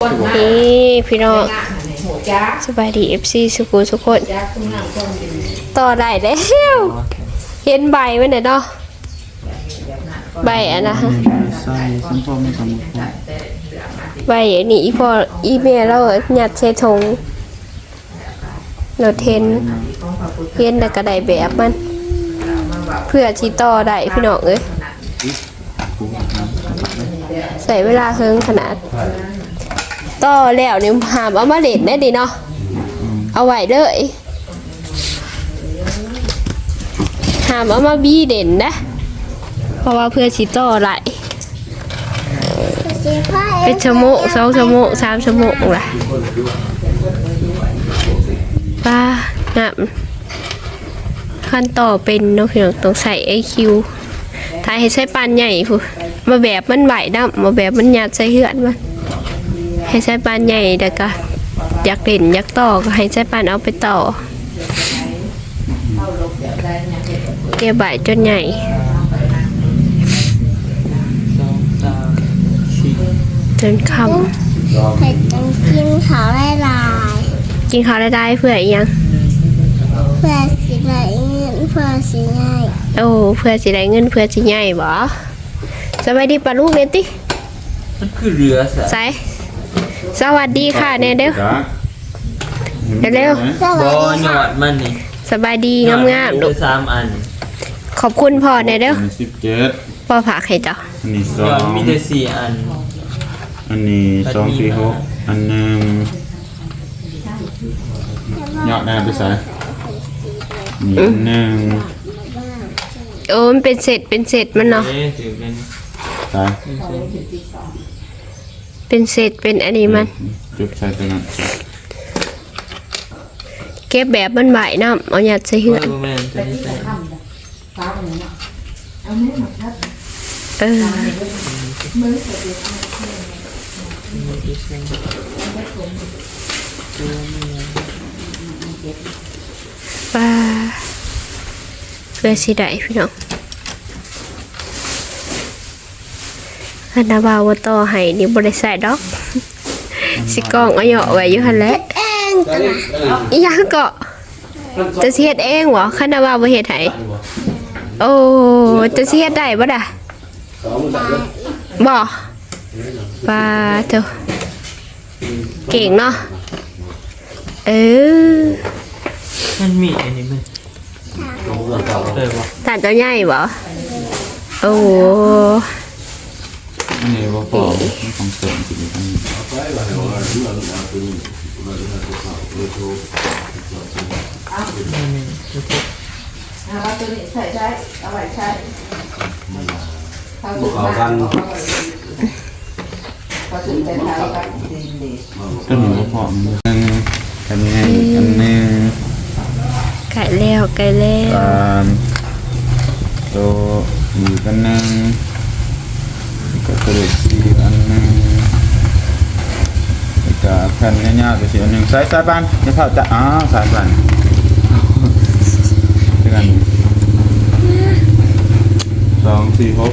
นี่พี่น้องหัวจ้าสบายดีเอฟซีสุกุสุกคนจ้าคุณน้ำคนดีต่อได้แล้วเห็นใบไว้ไหนอยเนาะใบอันนะฮะใส่สัมพอไม่สมบูรณ์ใบอันนี้อีพออีเมลเราหยัดใส่ถุงเราเทนเห็นแต่กระไดแบบมัน เพื่อที่ต่อได้พี่น้องเอ้ยใส่เวลาเฮิงขนาด ต่อแล้วนี่หามเอามาเล่นได้ดีเนาะเอาไว้เลยหามเอามาบี้เด่นนะเพราะว่าเพื่อสิต่อไหลเป็นชั่วโมงสองชั่วโมงสามชั่วโมงละป้างามขั้นต่อเป็นนาะพี่น้องต้องใส่ไอคิวถ้าให้ใช้ปานใหญ่พูนมาแบบมันไหวน้ำมาแบบมันหยาดใส่เหือนมัน ให้ใช้ปานใหญ่แต่ก็อยากเล่นอยากต่อก็ให้ใช้ปานเอาไปต่อ เก็บใบจนใหญ่สองสามสี่จนคเผ็ดจังกินเขาได้ลายำกินข้าวได้ได้เพื่ออีหยัง เพื่อสิได้เงินเพื่อสิง่ายโอ้เพื่อสิได้เงินเพื่อสิใหญ่บ่สวัสดีปลาลูกเนติมันคือเรือสะใส่ สวัสดีค่ะเนเด้อเร็วสบวัสอดีหยอดมันนี่สบายดีงามๆดูลูกสามอัน ขอบคุณพ่อเนเด้ออันนี้สิบเจ็ดพ่อผักให้เจ้าอันนี้สหยออดงมีแต่สี่อัน อันนี้สองสี่หกอันหนึ่งยอดแน่ไปใส่นี่อันหนึ่งโอ้มันเป็นเศษเป็นเศษมันเนาะเอ๊ะถือเป็นใส่ เป็นเศษเป็นอันนี้มัน จุดใส่ตัวนั้นเก็บแบบมันใบน้ำเอาหยัดใส่เหือนเออแม่นตัวนี้ใส่ฟ้าคนนี้เนาะเอาแม่มาทัดเออปลาเพื่อสิได้พี่น้อง คันนาบาวาต่อให้นี่บริษัทดอก สิกล้องเอาเหยาะไว้อยู่หันแหล้วเอ็นตัวน่ะอีหยังเกาะจะสิเฮ็ดเองเหรอคันนาบาวบ่เฮ็ดให้โอ้จะสิเฮ็ดได้บ่ด่ะบ่ปลาเจ้าเก่งเนาะเออมันมีอันนี้มันเลยบ่ตาเจ้าใหญ่บ่โอ้โหอั นนี้ว่าพอมันของเสริมจริงอันนี้เอาตัวนี้ใส่ใช้เอาไว้ใช้เขากเขากันเขาถึงแต่เท้ากันดีดีก็หนูว่าพอมันหนึ่งอันนี้อันหนึ่งไก่แล้วไก่แล้วตัวอีกอันนึ่ง ก็กระดูกสี่อันหนึ่งแล้วก็แผ่นยาวๆก็สี่อันหนึ่งใส่สายบานจะเข้าจะอ๋อสายบานด้วยกันสองสี่หก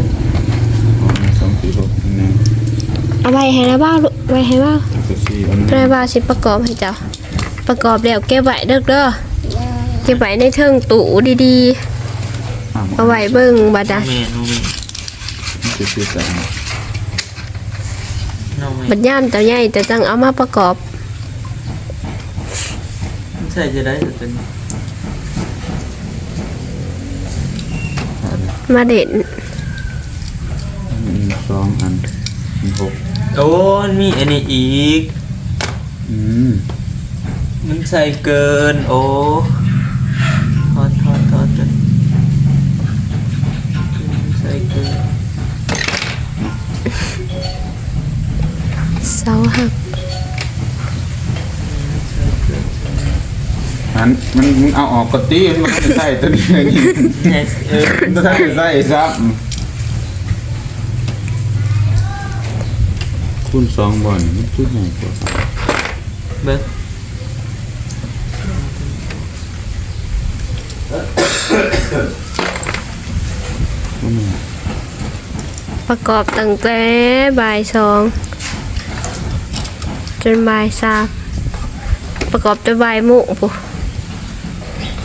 อ๋อสองสี่หกอันหนึ่งเอาไว้ให้นะบ้าวลูกไว้ให้บ้าวแล้วก็สี่อันหนึ่งไว้บ้าวสิประกอบให้เจ้าประกอบแล้วเก็บไว้เด้อเด้อเก็บไว้ในเทิงตู้ดีอะๆเอาไว้เบิ่งบัดนะแม่นูแม่มันจะชื่อแต่ น้องแม่ บัดย่ามเจ้าใหญ่จะจังเอามาประกอบใส่จะได้แต่ตัวนี้มาเด่นหนึ่งสองอันมีหกโอ้มันมีอันนี้อีก อืม มันใส่เกิน โอ้ทอ สาหักอันมันมึงเอาออกกตีมันก็จะใส่ตัวนี้เลยนี่ไงเออมันจะใส่ใส่ซับคูณสองบอลมันชุดใหญ่กว่าเบิ้งก็ไม่ประกอบตั้งแต่บ่ายสอง จนบ่ายสามประกอบด้วยบ่ายโมงปุ๊บ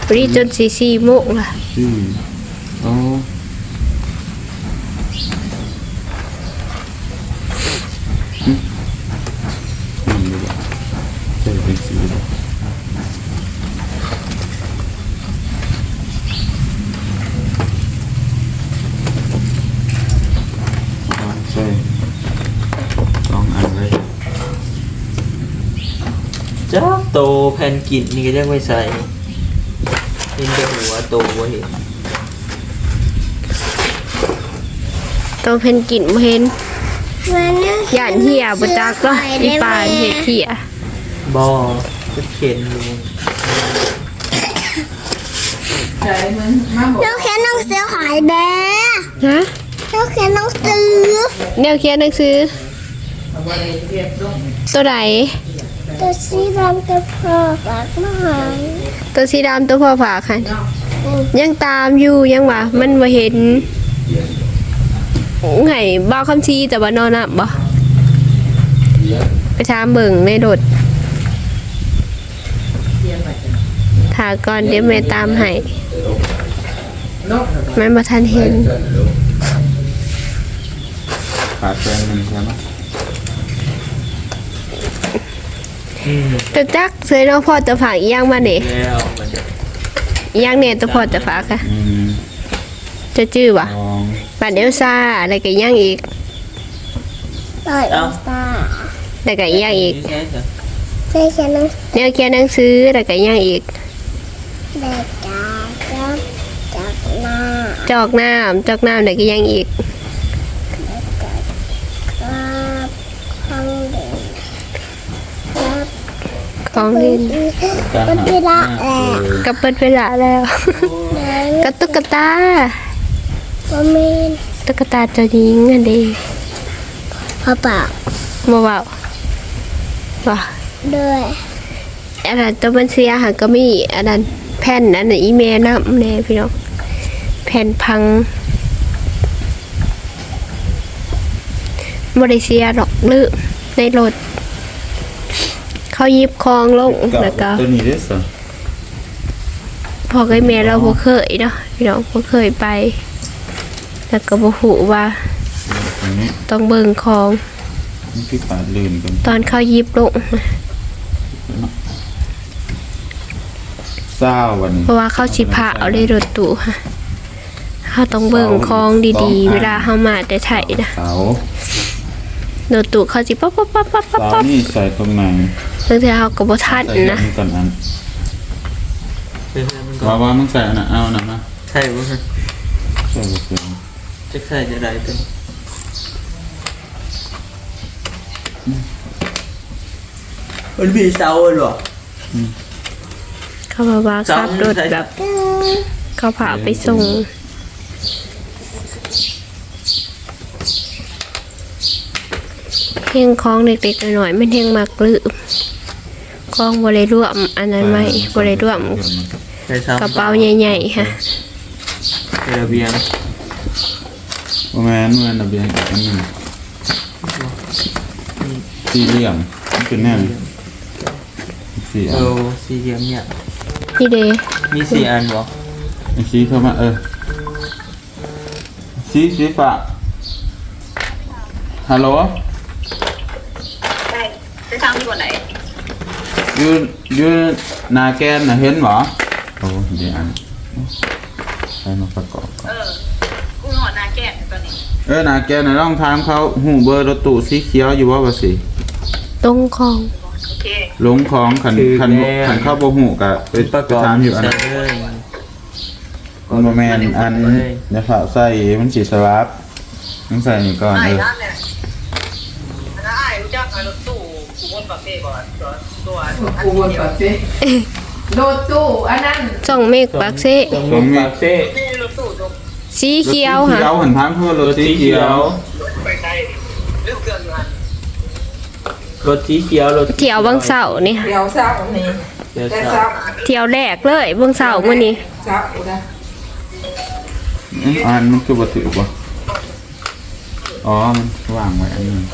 วันนี้จนสี่สี่โมงล่ะชื่อโอ้อืมนั่นเลยใช่เป็นสีเลยอ๋อใช่สองอันเลย จ้าโตแผ่น กินนี่ก็ยังไม่ใส่เห็นแต่หัวโตบ่เห็นต้องเพนกินบ่เห็นมันนึกย่านเหี่ยบ่จักก็อีปานเฮ็ดเหี่ยบ่จะเข็นลุงใช่มันมาบอกน้องแค่น้องซื้อขายแบฮะน้องแค่น้องซื้อแนวเขียนหนังสือเอาไว้เรียบลงตัวใด ตัวสีดำตัวพอปากหน่อยตัวสีดำตัวพ่อผาค่ะยังตามอยู่ยังว่ามันบ่เห็นไงบ่าวคำชีแต่ว่านอนน่ะบ่ไปถามเบิ่งในรถถ้าก่อนเดี๋ยวแม่ตามให้นกมันบ่ทันเห็นขาดแฟนหนึ่งใช่ไหม อืมแต่จักเคยน้องพ่อจะฝากอีหยังมานี่แล้วมันจะอีหยังเนี่ยตัวพ่อจะฝากค่ะอืมจะจื้อบ่สองบัดเอลซ่าอะไรก็อีหยังอีกต่อยอุตาแล้วก็อีหยังอีกแค่จะใช่แค่น้องแนวเขียนหนังสือแล้วก็อีหยังอีก เด็กจ้าจับจับหน้าจอกน้ำจอกน้ำแล้วก็อีหยังอีก จับข้างเด่นจับ ของเล่นมันพีละแหละก็เปิดเวลาแล้วไหนกระตุกกระตาบะเมนตุ๊กตาเจ้าหญิงอันเดีพ่อเปล่าบ่เว้าว่าด้วยอันนั้นตัวมันเสียหาก็มีอันนั้นแผ่นอันนั้นอีเมลนำแน่พี่น้องแผ่นพังบ่ได้เสียดอกลืมในรถ เขาหยิบคองลงแล้วก็ตัวนี้ด้วยสิพอกับแม่เราบ่เคยเนาะพี่น้องบ่เคยไป แล้วก็บ่ฮู้ว่าอันนี้ต้องเบิ่งของนี่คือปาดลื่นกันตอนเขาหยิบลงเศร้าวันนี้เพราะว่าเขาสิพาเอาได้รถตู้ค่ะเขาต้องเบิ่งของดีๆ เวลาเขามาแต่ไทยนะเสารถตู้เขาสิปั๊บปั๊บปั๊บปั๊บปั๊บเสาปั๊บนี่ใส่ตรงไหน บางทีเขาก็บ่ทันใส่นะนี่ก่อนอันเพื่อนมันก็ว่าว่ามึงใส่อันน่ะเอานะมาใช่บ่ฮะใส่ไปเป็นจะใช่จะได้เป็นมันมีเสาเหรอเขาบอกว่าขับรถแบบเขาพาไปส่งเฮงของเด็กๆหน่อยๆมันเฮงมากลืม ของบริรวม อันนั้นไหมบริรวมใช่ซ้ำกระเป๋าใหญ่ๆค่ะเป็นระเบียงโอ้แม่นเงินระเบียงอีกอันหนึงสี่เหลี่ยมมันเป็นแน่นสี่อัเอนอสี่เหลี่ยมเนี่ยนี่เดมีสี่อันบ่ไอ้ชี้เข้ามาเออชี้ชี้ฝาฮัลโหลใช่ไปทางที่วันไหนอ ยูอยูหนาแกนน่ะเห็นบ่โอ้ดีอันใช้มาประกอบก่อนเออกูหอนาแก้ตอนนี้เออหนาแกนน่ะต้องถามเขาหูเบอร์รถตู้สีเขียวอยู่ว่าบ่สิตรงของโอเคลงของขันขันขันเข้าบ่หูกะไปประกอบถามอยู่อันใส่นั้นเลย มันบ่แม่นอันเดี๋ยวฝากใส่มันสิสลับต้องใส่นี่ก่อนไอ้เออร้านเนี่ยแล้วไอ้รู้จักไอ้รถตู้กูวนปากเซ่ก่อนตัวตัว กูวนปากเซ่รถตู้อันนั้นส่องเมฆปากเซตรงนี้ปากเซ่นี่รถตู้ตรงสีเขียวรถสีค่ะ เขียวหันทางทั่วรถสีเขียวไปไกลเรื่องเกินงานรถสีเขียวรถเที่ยวบางเสาร์นี่ค่ะเดี๋ยวเช้านี้เดี๋ยวแต่เช้าเช้าเที่ยวแรกเลยเบางเสาร์มื้อนี้เช้าอุดะอืมอันมันคือบ่ถือบ่อ๋อมันวางไว้อันนึง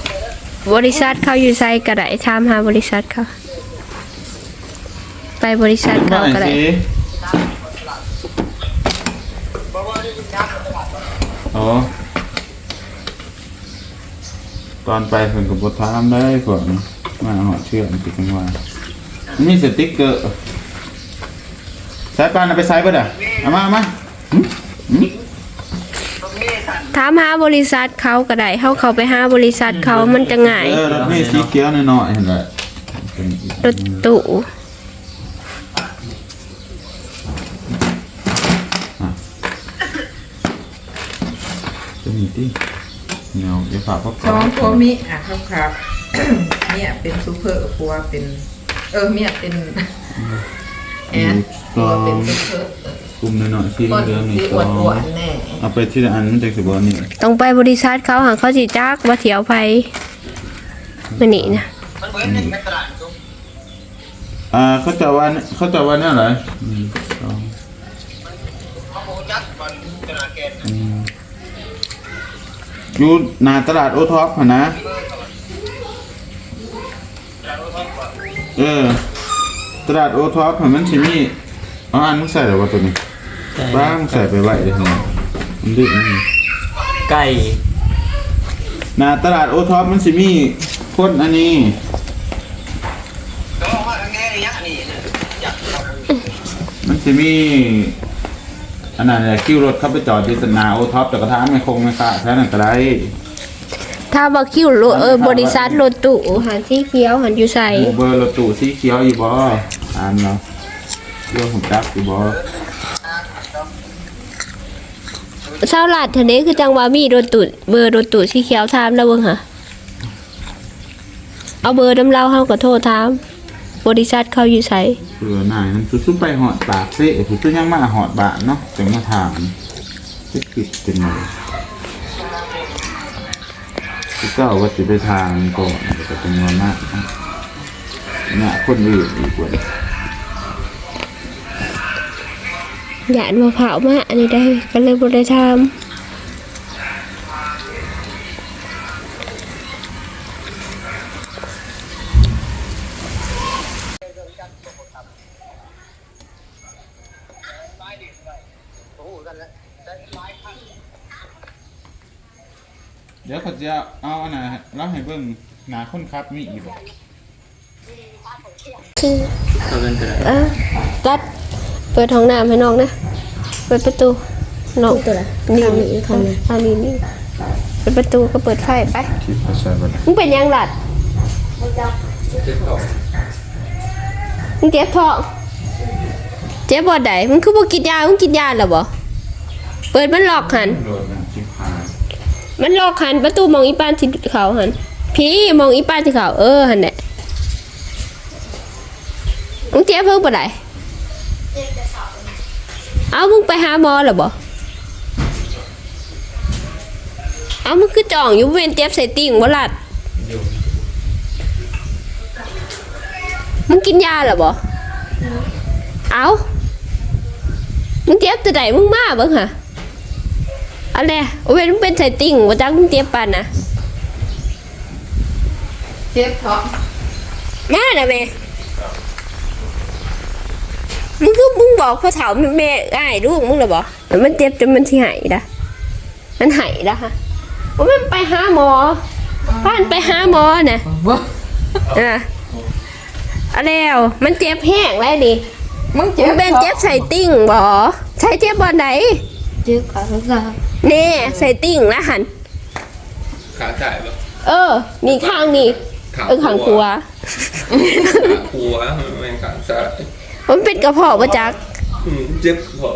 บริษัทเขาอยู่ไซก็ได้ถามหาบริษัทเขา ไปบริษัทมาเขาก็ไอ้ได้สิโอ้ตอนไปเพิ่นก็บ่ถามได้พวกนี้มาหอดเชื่อมันติดจังว่ามันมีสติ๊กเกอร์สายปานเอาไปใส่เบิดอะเอามาเอามาหึหึถามหาบริษัทเขาก็ได้เขาเขาไปหาบริษัทเขามันจะง่ายเออรถเมล์สีเขียวหน่อยๆเห็นไหมเป็นอีกรถตู้ จะมีที่เนาเดี๋ยวฝากพ่อสองผัวมีอะครับครับเนี่ยเป็นซูเปอร์ผัวเป็น เออเมียเป็นแอนผัวเป็นซูเปอร์กลุ่มหน่อยๆสีคนเหลืองนี่ที่สอวอดงอวดแน่เอาไปที่ละอันมันจะสิบวันนี่ต้องไปบริษัทเขาหาเขาสิจักว่าเที่ยวไปมันนี่นะอ่าเขาจะวันเขาจะวันนี่อะไร อยู่หน้าตลาดโอท็อปหนนะเออ ตลาดโอท็อปมันสิมีอ๋ออันมึงใส่หรอวะตัวนี้บ้างใส่ไปไหวเลยทำไมมันดื้อนะนี่ไก่หนาตลาดโอท็อปมันสิมีคนอันนี้มันสิมี อันนั้นแหละคิวรถเข้าไปจอดที่สนาโอท็อปแต่กระทะไม่คงไม่ค่าแค่นั้นก็ได้ถ้าบอกคิวรถเออบริษัทรถตู้หันที่เขียวหันอยู่ใส่หมู่เบอร์รถตู้สีเขียวอีบออ่านเนาะเรื่องของจักอีบอเช้าลาดทันนี้คือจังว่ามีรถตู้เบอร์รถตู้สีเขียวถามแล้วเบิ่งหะเอาเบอร์ดำเล่าเฮาก็โทรถาม บริษัทเขาอยู่ใส่เผื่อนายมันสุดๆไปหอดปากเซ่สุดๆยังมาหอดบานเนาะจังมาถามจะกิดเป็นไงที่เก้าว่าจะไปทางก่อนแต่ก็เป็นวันมากนะเนี่ยคนอื่นอีกว่าหยาดมาเผามาอันนี้ได้ก็เลยบ่ได้ท แล้วให้เบิ่งหนาคนครับมีอีกบ่คือเขาเป็นกระไรเออตัดเปิดห้องน้ำให้น้องนะ เปิดประตูน้องตัวละนี่นี่ทำไมทางนี้นี่เปิดประตูก็เปิดไฟไปคิดภาษาบ่ได้มึงเป็นยังหลัดมึงเจ็บท้องเจ็บบ่ใดมึงคือบ่กินยามึงกินยาแล้วบ่เปิดมันล็อกหันโดนมันชิบหาย มันลอกหันประตูมองอีปานที่เขาหันพี่มองอีปานที่เขาเออหันแหละมึงเจ็บเพิ่งบ่ใดเอามึงไปหาหมอแล้วบ่เอามึงคือจ่องอยู่เวนเจ็บใส่ติ่งบ่ลัดมึงกินยาหรอบ่เอามึงเจ็บแต่ไหนมึงมาเบิ่งหะ อะไรโอเวนมึงเป็นใส่ติ่งว่าจักมึงเจ็บปานนะเจ็บท้องมาน่ะแม่มึงคือมึงบอกพ่อเฒ่าแม่อ้ายลูกมึงเหรอบ่แต่มันเจ็บจนมันสิหายนะมันหายนะฮะว่ามันไปหาหมอบ้านไปหาหมอน่ะบ่อะเอาแล้วมันเจ็บแห้งแล้วดิมึงมึเจ็งบเป็นเจ็บใส่ติ่งบ่ใช้เจ็บบอลไหนเจ็บขาขา เน่ใส่ติ่งแล้วหันขาจ่ายปะเออ นี่ข้างนี่เออข้างครัวขาครัวไม่ขาจ่ายมันเป็นกระเพาะประจักอืมเจ็บคอ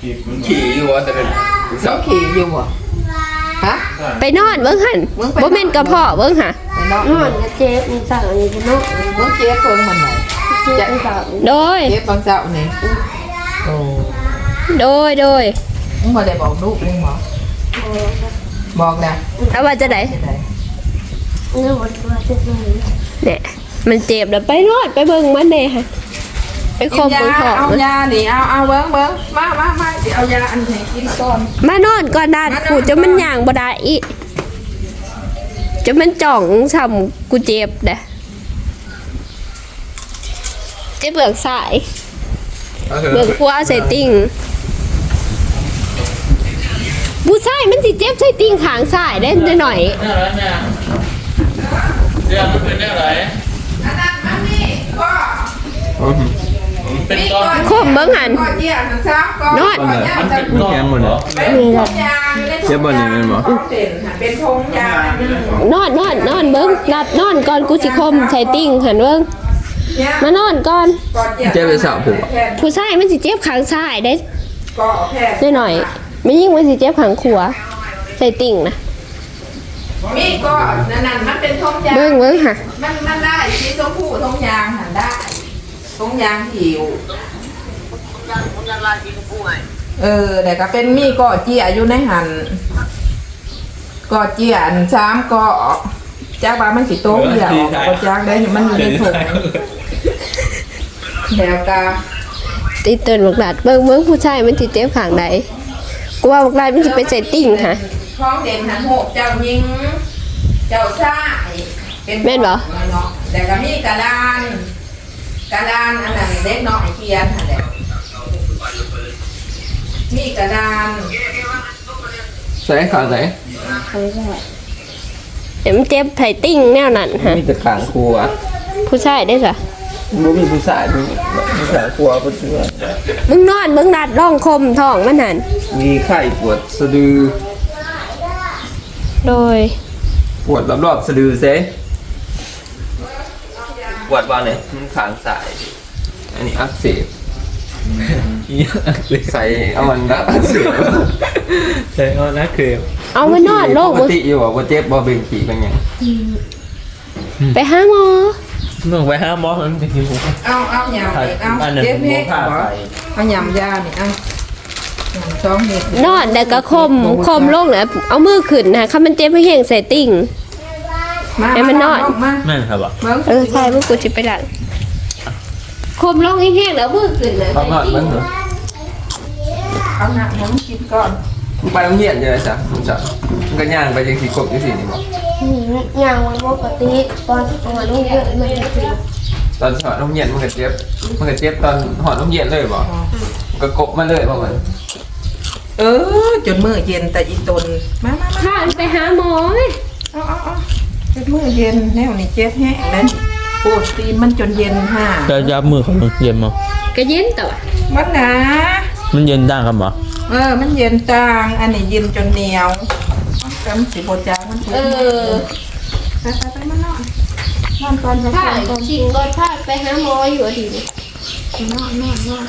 คิดมันขี่อยู่วะแต่เป็นสักขี่อยู่บ่ฮะไปนอนเบิ่งหันมึงไปบ่แม่นกระเพาะเบิ่งหะไปนอกนอนก็เจ็บมึงสั่งอันนี้ก็นอนมึงเจ็บเพิ่งมันไหนเจ็บขาโดยเจ็บบางเจ้านี่โอ้โดยโดย มึงบ่ได้บอกลูกมึงบ่บอกนะเอาว่าจะไหนจะได้เนื้อวัดว่าเจ็บตรงนี้เนี่ยมันเจ็บแล้วไปนอนไปเบิ่งมันเด้ฮะไปคกิมนยาเบิ่งท้องเอามันยานี่เอาเอาเบิ้งเบิ้งมามามาเดี๋ยวเอายาอันไหนกินก่อน มานอนก่อนดาดมานอนกูจะมันย่างบ่ได้อีจะมันจ่องช้ำกูเจ็บเด้อเจ็บเบือกสายก็คือเบือกขวาใส่ติ่ง ผู้ชายมันสิเจ็บใส่ติ่งขางซ้ายได้หน่อยเรื่องมันเป็นอะไรอันนั้นมันนี่ก็เป็นก้อนคมเบิ่งหันก็เยี่ยมซ้ำก็นอนก็ย่างจะมันแคมหมดเลยเป็นทงยางเจ็บบ่เนี่ยแม่นบ่เป็นเป็นทงยางนอนนอนนอนเบิ่งนัดนอนก่อนกูสิคมใส่ติ่งหันเบิ่งเนี่ยมานอนก่อนก่อนเยี่ยมเจ็บไปสาวผมแพทย์ผู้ชายมันสิเจ็บขางซ้ายได้ก็แพทย์ได้หน่อย ไม่ยิ่งมันสิเจ็บขางขวาใส่ติ่งนะมีก็นั่นนั่นมันเป็นทงยางเบิ่งเบิ่งค่ะ มันมันได้สีชมพูทงยางหันได้ทงยางหิวเออแต่ก็เป็นมีก่อเจียอยู่ในหันก่อเจียอันสามก่อจากว่ามันสิโต๊ะเดียวก็จากได้มันอยู่ในถุงแล้วก็ติดเตือนบักหลาดเบิ่งเบิ่งผู้ชายมันสิเจ็บขางใด กูว่าบักหลาดมันสิไปใส่ติ่งค่ะ ท้องเด่นหันหกเจ้ายิง เจ้าซ่ายเป็นแม่นบ่ เนาะแต่ก็มีกระดานกระดานอันนั้นเล็กน้อยเขียนหั่นแหละมีกระดานใส่ขาใส่เห็นมันเจ็บใส่ติ่งแนวนั้นฮะมีแต่ขางครัวผู้ชายได้จ้ะ บ่มีผู้ชายมีผู้ชายครัวบ่เชื่อมึงนอนมึงนัดร่องคมท้องมันหันมีไข้ปวดสะดือโดยปวดรอบๆสะดือเซปวดว่าเนี่ยมันขางสาย อันนี้อักเสบใส่เอามันนะอักเสบใช่เอานะคือเอามานอนโลกปมึกงติอยู่ว่าบ่เจ็บบ่เบ่งปีเป็นหยังไปหาหมอ ต้องไปห้าหมอมันจะหิว เอาเอาหยำอีกเอาอันนั้นเจ็บผมเพบ่กพาบ่เอาหยำยานี่เอาหยำสองเม็ดนอนแต่ก็คมคมลงนะเอามือขึ้นนะถ้ามันเจ็บไม่แห้งใส่ติ่งาให้มันนอน มาแม่นครับบ่เบิ่งเออใช่มึงกูสิไปหลังคมลงแห้งแล้วมือขึ้นนะบางหน่อยเอาหนักให้มันกินก่อน มึงไปโรงเรียนจะได้จ้ะมึงจะมึงก็ย่างไปจังสีกบจังสีนี่บอกอย่างวันปกติตอนตอนนี้เยอะมันจะถึงตอนหอดโรงเรียนมึงก็เจ็บมึงก็เจ็บตอนหอดโรงเรียนเลยบอกมึงก็กบมาเลยบอกมันเออ จนมือเย็นแต่อีตนมามามาข้าไปหาหมอไหมเอาเอาเอาจนมือเย็นแนวนี้เจ็บแห้งเลยปวดตีนมันจนเย็นห่าจะยับมือของมันเย็นมั้งก็เย็นแต่ว่ามันหนา มันเย็นต่างกันบ่เออ มันเย็นต่าง อันนี้เย็นจนเหนียวมันกำสิบจางมันถูกเออไปไปไปมานอนนอนก่อนพักผ้าผ่อนก่อนชิงก่อนผ้าไปหาหมออยู่อะดีนี่นอนนอนนอน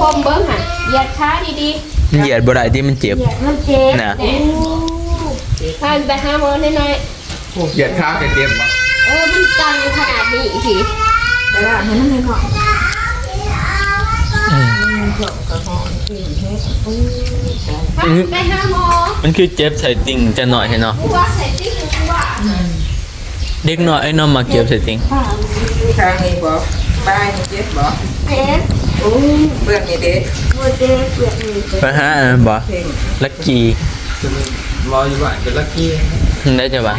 คมเบิ้งค่ะเหยียดขาดีมันเหยียดบ่ได้ที่มันเจ็บ ๆมันเจ็บน่ะแหพาไปหาหมอหน่อยเหยียดขาก็เจ็บบอกๆเออมันจังขนาดนี้สิไปละให้มันให้หน่อยอื มพาไปหาหมอมันคือเจ็บใส่ติ่งจะหน่อยให้เนาะกูว่าใส่ติ๊กกูว่าเด็กน้อยไอ้น้องมาเก็บใส่ติ่งทางนี้บอกปลายนี่เจ็บบอกเจ็บโอ้เบื้องนี่เด็กปวดเจ็บเปลือกมือไปหาอันนั้นบ่เพ่งลักกี้รออยู่บ้านเป็นลักกี้ได้จ้ะบ่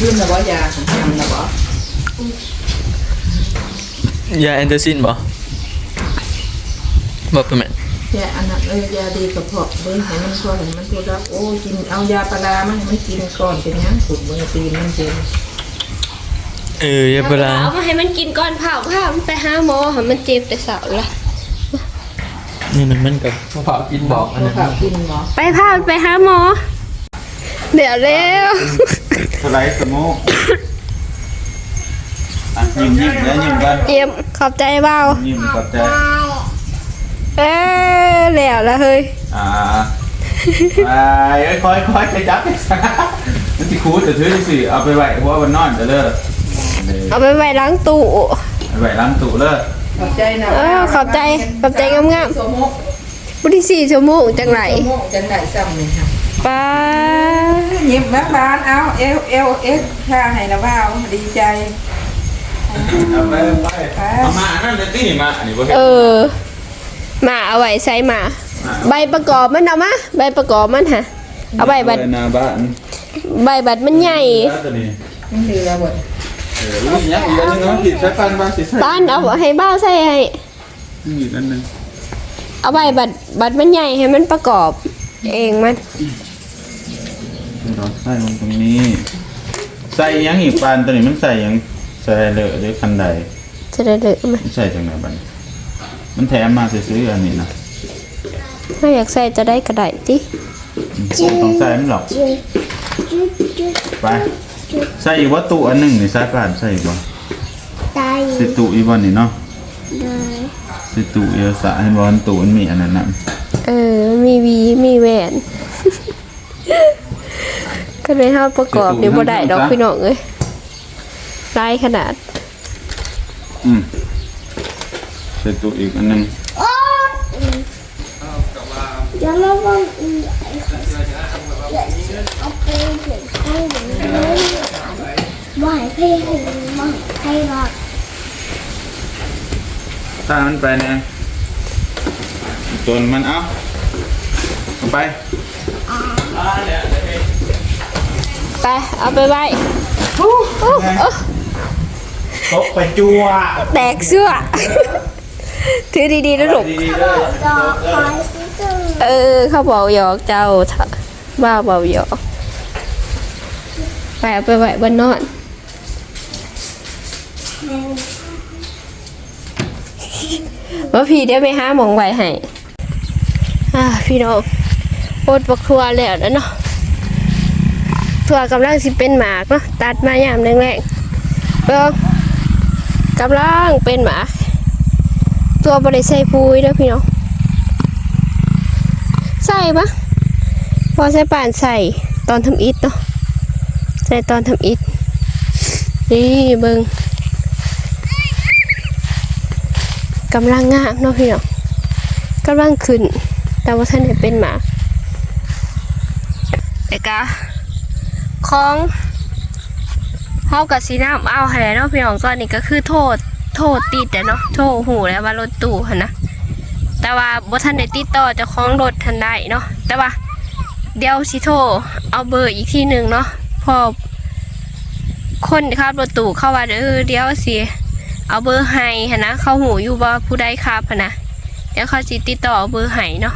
ยื่นนะบ่ยาทำนะบ่ยาแอนเตอร์ซินบ่บ่เป็นแม่นยาอันนั้นเออยาดีกระเพาะเบิ้งให้มันก่อนให้มันตัวรับโอ้กินเอายาปลาร้ามาให้มันกินก่อนเป็นหยังสุดมือตีนมันเจ็บเอออย่าเวลาเอามาให้มันกินก่อนเผาเผามันไปหาหมอค่ะมันเจ็บแต่เสาร์ละนี่มันมันกับมะพร้าวกินบอกอันนั้นข้าวกินหมอไปพาไปหาหมอ เดี๋ยวเร็ว สไลด์สโมกอะยิ้มยิ้มแล้วยิ้มกันเยี่ยมขอบใจเบายิ้มกับใจเอ้ยแล้วละเฮ้ยอ่าไปเอ้ยคอยคอยไปจับไปซะมันสิคูดแต่ถือสิเอาไปไว้เพราะว่ามันนอนจะเลิกเอาไปไว้ล้างตู้ไปไว้ล้างตู้เลิกขอบใจนะเออขอบใจขอบใจงามสมุกๆบุรีสี่ชั่วโมงจังไร สมุกจังไหนซ้ำนี่ค่ะ ป้าหยิบแบงค์บานเอาเอลเอลเอสค่าให้นะว่าวดีใจเอาไปไปเอามาอันนั่นเลยที่มาอันนี้บ่เห็นเออมาเอาไว้ใส่มา ใบประกอบมันเอามาใบประกอบมันฮะเอาใบบัตรหน้าบ้านใบบัตรมันใหญ่ตัวนี้นี่คือระเบิดเออลูกยักษ์อีกอันหนึงเนาะผิดใช้ปันบ้านสิใส่บ้านเอาให้บ้าวใส่ให้อีกอันหนึงเอาใบบัตรบัตรมันใหญ่ให้มันประกอบ เองมัน เราใส่ลงตรงนี้ ใส่ยังอีกปานตัวนี้มันใส่ยังใส่เลอะหรือคันใดจะได้เลยไหมมันใส่จังไหนบัดนี้มันแถมมาซื้อๆอันนี้นะถ้าอยากใส่จะได้กระไดติต้องใส่มันหรอกจุดจุดจุดไปใส่อีกวัตถุอันหนึ่งนี่ใส่ปานใส่อีกบ่ตายสิตุอีบ่นี่เนาะเลยสิตุเอลสะให้บ่มันตุมันมีอันนั้นน่ะเออมีหวีมีแหวน ก็เลยห้าประกอบเดี๋ยวบ่ได้ดอกพี่น้องเอ้ยลายขนาด อืมสิตุอีกอันหนึงโอ๊ยอย่าระวังอีกเอาไปเก็บให้หนูเลยบ่ให้พี่ให้หนูบ่ให้หรอกถ้ามันไปเนี่ยจนมันเอาเอาไปไป เอาไปไว้ตกไปจัวแตกเสื้อ ถือดีๆนะลูกดีๆเด้อดอกคอยซิซึงเออ เขาบอกหยอกเจ้าเถอะบ้าเบาหยอก ไปเอาไปไว้บนนอนว่าพี่เดี๋ยวไปหาหมองไว้ให้ อ่า พี่น้องโอดบักทัวแล้วแล้วเนาะ ทัวกำลังสิเป็นหมากเนาะตัดมายามแรงๆเบิ่งกำลังเป็นหมากตัวบริใส่ปุ๋ยเด้อพี่น้องใส่ปะพอใส่ป่านใส่ตอนทำอิฐเนาะใส่ตอนทำอิฐนี่เบิงกำลังงามเนาะพี่เนาะกำลังขึ้น แต่ว่าท่านได้เป็นหมาแต่กะของเฮากับสีน้ำเอาให้แล้วเนาะพี่น้องตอนนี้ก็คือโทษ โทษติดแต่เนาะโทษหูแล้วว่ารถตู้หันนะแต่ว่าบท่านได้ติดต่อจะคล้องรถทันได้เนาะแต่ว่าเดี๋ยวสิโทรเอาเบอร์อีกที่หนึ่งเนาะพอคนขับรถตู้เข้าว่าเออเดี๋ยวสิเอาเบอร์ให้หนะเข้าหูอยู่ว่ผู้ใดครับนะเดี๋ยวเขาสิติดต่อเอาเบอร์ให้เนาะ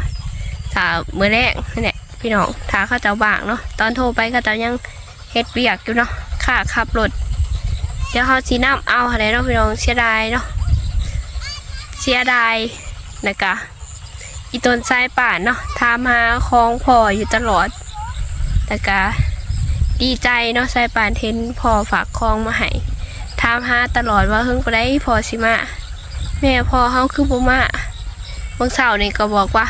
ถ้าเมื่อแรกนั่นแหละพี่น้องถ้าเขาเจ้าบางเนาะตอนโทรไปเขาเจ้ายัง เฮ็ดเบียกอยู่เนาะค่าขับรถเดี๋ยวเขาสีน้ำเอาอะไรเนาะพี่น้องเสียดายเนาะเสียดายนะกะอีต้นสายป่านเนาะถามหาของพ่ออยู่ตลอดแต่กะดีใจเนาะสายป่านเทนพ่อฝากของมาให้ถามหาตลอดว่าเฮิงไปได้พ่อสิมาแม่พ่อเฮาคือบ่มาบางเสาร์นี่ก็บอกว่า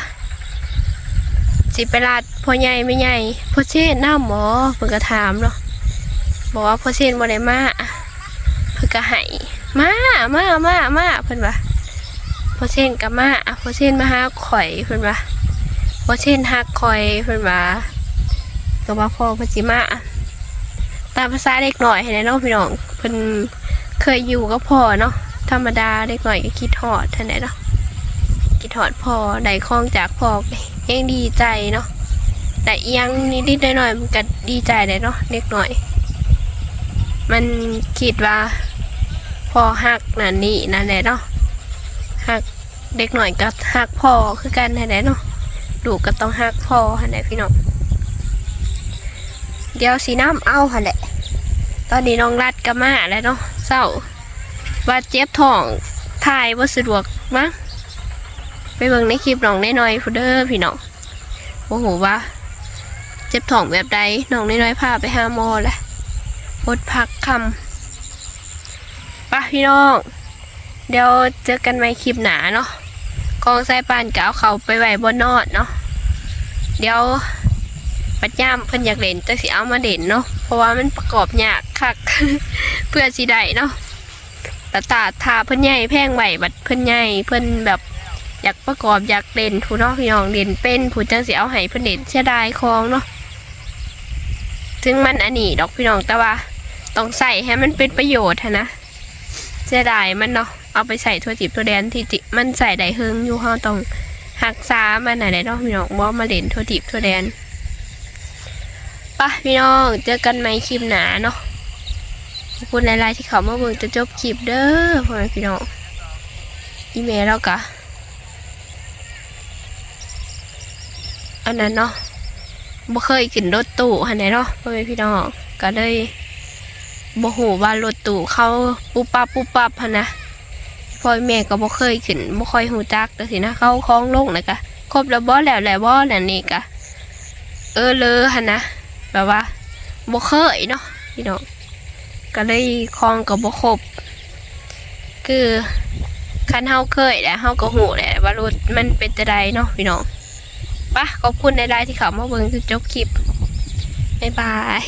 สิไปลาดพ่อใหญ่ไม่ใหญ่พ่อเชนน้ำหมอเพิ่นก็ถามเนาะบอกว่าพ่อเชนบ่ได้มาเพิ่นก็ให้มามามามาเพิ่นว่าพ่อเชนก็มาพ่อเชนมาหาข่อยเพิ่นว่าพ่อเชนฮักข่อยเพิ่นว่าก็ว่าพ่อเพิ่นสิมาตามภาษาเด็กหน่อยเห็นไหมเนาะพี่น้องเพิ่นเคยอยู่ก็พอเนาะธรรมดาเด็กหน่อยก็คิดหอดท่านไหนเนาะคิดหอดพอได้คล้องจากพ่อ ยังดีใจเนาะแต่เอียงนิดๆหน่อยๆมันก็ดีใจเลยเนาะเด็กหน่อย มันคิดว่า พอหักนั่นนี่นั่นแหละเนาะหักเด็กหน่อยก็หักพอคือกันนั่นแหละเนาะลูกก็ต้องหักพอท่านไหนพี่น้องเดี๋ยวสีน้ำเอาค่ะแหละ ตอนนี้น้องรัดก็มาแล้วเนาะเศร้าว่าเจ็บท้องถ่ายว่าสะดวกมั้ง ไปเบิ่งในคลิปน้องน้อยๆพูดเด้อพี่น้องโอ้โหว่าเจ็บท้องแบบใดน้องน้อยๆพาไปหาหมอแหละอดพักคำปะพี่น้อง เดี๋ยวเจอกันใหม่คลิปหนาเนาะกองสายปานก็เอาเขาไปไหวบนนอดเนาะเดี๋ยวปัจยามเพิ่นอยากเล่นจักสิเอามาเด่นเนาะเพราะว่ามันประกอบยากคักเพื่อสิได้เนาะต่ตาทาเพิ่นใหญ่แพงไหวบัดเพิ่นใหญ่เพิ่นแบบ อยากประกอบอยากเล่นผู้น้องพี่น้องเล่นเป็นผู้จังสิเอาให้เพิ่นเล่นเสียดายของเนาะถึงมันอันนี้ดอกพี่น้องแต่ว่าต้องใส่ให้มันเป็นประโยชน์นะเสียดายมันเนาะเอาไปใส่ทั่วจิบทั่วแดนที่จิมันใส่ได้เฮิงอยู่เฮาต้องหักษามันไหนได้เนาะพี่น้องบ่มาเล่นทั่วจิบทั่วแดนปะพี่น้องเจอกันใหมคลิปหนาเนาะขอบคุณหลายๆที่เขามาเบิ่งจะจบคลิปเด้อพ่อแม่พี่น้องอีเมลเรากะ อันนั้นเนาะบ่เคยขึ้นรถตู้หันไหนเนาะพ่อแม่พี่น้องก็เลยบ่ฮู้ว่ารถตู้เข้าปุ๊บปั๊บปุ๊บปั๊บหันนะพ่อแม่ก็บ่เคยขึ้นบ่ค่อยฮู้จักแต่สินะเขาคล้องลงนะกะครบแล้วบ่แล้วแล้วบ่แล้วนี่กะเออเลอหันนะแบบว่าบ่เคยเนาะพี่น้องก็เลยคล้องกับบ่ครบคือคันเฮาเคยแหละเฮาก็ฮู้แหละว่ารถมันเป็นจะไดเนาะพี่น้อง ปะขอบคุณในไลน์ที่เขามาเบิ่งจนจบคลิปบ๊ายบาย